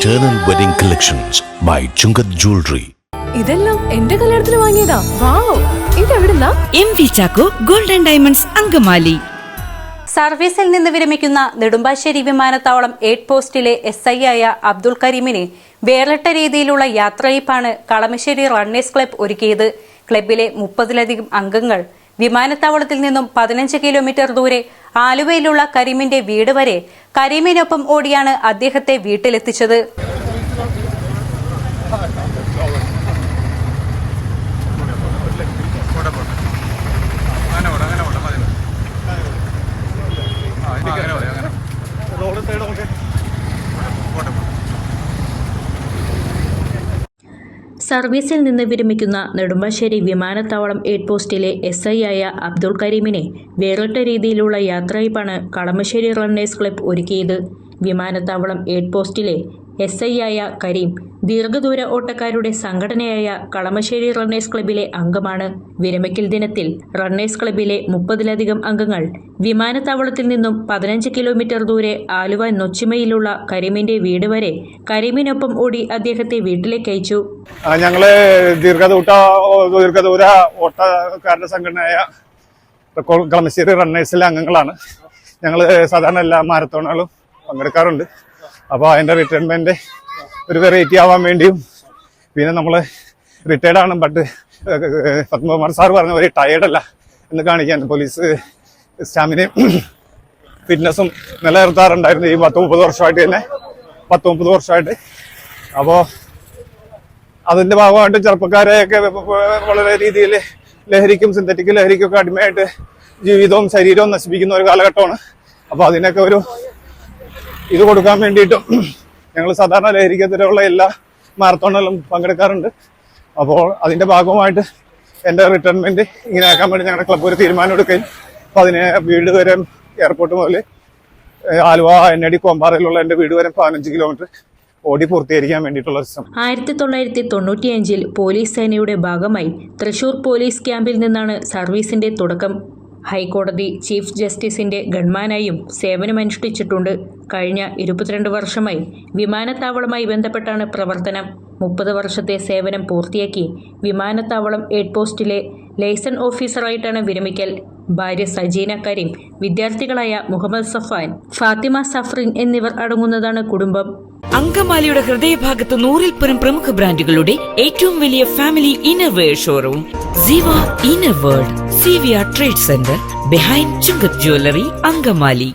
Eternal Wedding Collections by Chungat Jewelry. ഇതെല്ലാം എന്റെ കല്യാണത്തിന് വാങ്ങിയതാ. Wow ഇതെവിടുന്നാ? M V Chacko golden diamonds Angamaly. സർവീസിൽ നിന്ന് വിരമിക്കുന്ന നെടുമ്പാശ്ശേരി വിമാനത്താവളം എയ്ഡ് പോസ്റ്റിലെ എസ് ഐ ആയ അബ്ദുൾ കരീമിനെ വേറിട്ട രീതിയിലുള്ള യാത്രയപ്പാണ് കളമശ്ശേരി റണ്ണേഴ്സ് ക്ലബ് ഒരുക്കിയത്. ക്ലബിലെ മുപ്പതിലധികം അംഗങ്ങൾ വിമാനത്താവളത്തിൽ നിന്നും പതിനഞ്ച് കിലോമീറ്റർ ദൂരെ ആലുവയിലുള്ള കരീമിന്റെ വീട് വരെ കരീമിനൊപ്പം ഓടിയാണ് അദ്ദേഹത്തെ വീട്ടിലെത്തിച്ചത്. സർവീസിൽ നിന്ന് വിരമിക്കുന്ന നെടുമ്പാശ്ശേരി വിമാനത്താവളം എയ്ഡ് പോസ്റ്റിലെ എസ് ഐ ആയ അബ്ദുൾ കരീമിനെ വേറിട്ട രീതിയിലുള്ള യാത്രയപ്പാണ് കളമശ്ശേരി റണ്ണേഴ്സ് ക്ലബ് ഒരുക്കിയത്. വിമാനത്താവളം എയ്ഡ് പോസ്റ്റിലെ എസ് ഐ ആയ കരീം ദീർഘദൂര ഓട്ടക്കാരുടെ സംഘടനയായ കളമശ്ശേരി റണ്ണേഴ്സ് ക്ലബിലെ അംഗമാണ്. വിരമിക്കൽ ദിനത്തിൽ റണ്ണേഴ്സ് ക്ലബിലെ മുപ്പതിലധികം അംഗങ്ങൾ വിമാനത്താവളത്തിൽ നിന്നും പതിനഞ്ച് കിലോമീറ്റർ ദൂരെ ആലുവ നൊച്ചിമയിലുള്ള കരീമിന്റെ വീട് വരെ കരീമിനൊപ്പം ഓടി അദ്ദേഹത്തെ വീട്ടിലേക്ക് അയച്ചു. ഞങ്ങൾ ദീർഘദൂര ഓട്ടക്കാരുടെ സംഘടനയായ കളമശ്ശേരി റണ്ണേഴ്സിലെ അംഗങ്ങളാണ്. ഞങ്ങൾ സാധാരണ എല്ലാ മാരത്തോണുകളും പങ്കെടുക്കാറുണ്ട്. അപ്പോൾ അതിന്റെ റിട്ടയർമെന്റ് ഒരു വെറൈറ്റി ആവാൻ വേണ്ടിയും പിന്നെ നമ്മൾ റിട്ടയർഡ് ആണ്. ബട്ട് പത്മകുമാർ സാർ പറഞ്ഞ ഒരു ടയേർഡ് അല്ല എന്ന് കാണിക്കാൻ പോലീസ് സ്റ്റാമിനയും ഫിറ്റ്നസും നിലനിർത്താറുണ്ടായിരുന്നു ഈ പത്ത് മുപ്പത് വർഷമായിട്ട് തന്നെ. പത്ത് മുപ്പത് വർഷമായിട്ട്. അപ്പോൾ അതിന്റെ ഭാഗമായിട്ട് ചെറുപ്പക്കാരെയൊക്കെ വളരെ രീതിയിൽ ലഹരിക്കും സിന്തറ്റിക് ലഹരിക്കും ഒക്കെ അടിമയായിട്ട് ജീവിതവും ശരീരവും നശിപ്പിക്കുന്ന ഒരു കാലഘട്ടമാണ്. അപ്പോൾ അതിനൊക്കെ ഒരു ഇത് കൊടുക്കാൻ വേണ്ടിയിട്ടും ഞങ്ങൾ സാധാരണ ലഹരിക്കെതിരെയുള്ള എല്ലാ മാരത്തോണിലും പങ്കെടുക്കാറുണ്ട്. അപ്പോൾ അതിന്റെ ഭാഗമായിട്ട് എന്റെ റിട്ടയർമെന്റ് ഇങ്ങനെ ആക്കാൻ വേണ്ടി ഞങ്ങളുടെ ക്ലബ്ബ് ഒരു തീരുമാനം എടുക്കുകയും അപ്പോൾ അതിന് വീട് വരെ എയർപോർട്ട് മുതൽ ആലുവ എന്നടി കോമ്പാറയിലുള്ള എന്റെ വീട് വരെ പതിനഞ്ച് കിലോമീറ്റർ ഓടി പൂർത്തീകരിക്കാൻ വേണ്ടിയിട്ടുള്ള ശ്രമം. ആയിരത്തി തൊള്ളായിരത്തി തൊണ്ണൂറ്റിയഞ്ചിൽ പോലീസ് സേനയുടെ ഭാഗമായി തൃശൂർ പോലീസ് ക്യാമ്പിൽ നിന്നാണ് സർവീസിന്റെ തുടക്കം ഹൈക്കോടതി ചീഫ് ജസ്റ്റിസിന്റെ ഗൺമാനായും സേവനമനുഷ്ഠിച്ചിട്ടുണ്ട്. കഴിഞ്ഞ ഇരുപത്തിരണ്ട് വർഷമായി വിമാനത്താവളമായി ബന്ധപ്പെട്ടാണ് പ്രവർത്തനം. മുപ്പത് വർഷത്തെ സേവനം പൂർത്തിയാക്കി വിമാനത്താവളം എയ്ഡ് പോസ്റ്റിലെ ലൈസൺ ഓഫീസറായിട്ടാണ് വിരമിക്കൽ. ഭാര്യ സജീന കരീം വിദ്യാർത്ഥികളായ മുഹമ്മദ് സഫാൻ ഫാത്തിമ സഫറിൻ എന്നിവർ അടങ്ങുന്നതാണ് കുടുംബം. അങ്കമാലിയുടെ ഹൃദയഭാഗത്ത് നൂറിൽ പരം പ്രമുഖ ബ്രാൻഡുകളുടെ ഏറ്റവും വലിയ family innerwear showroom. Ziva inner world C V R trade centre behind Chungath jewellery Angamaly.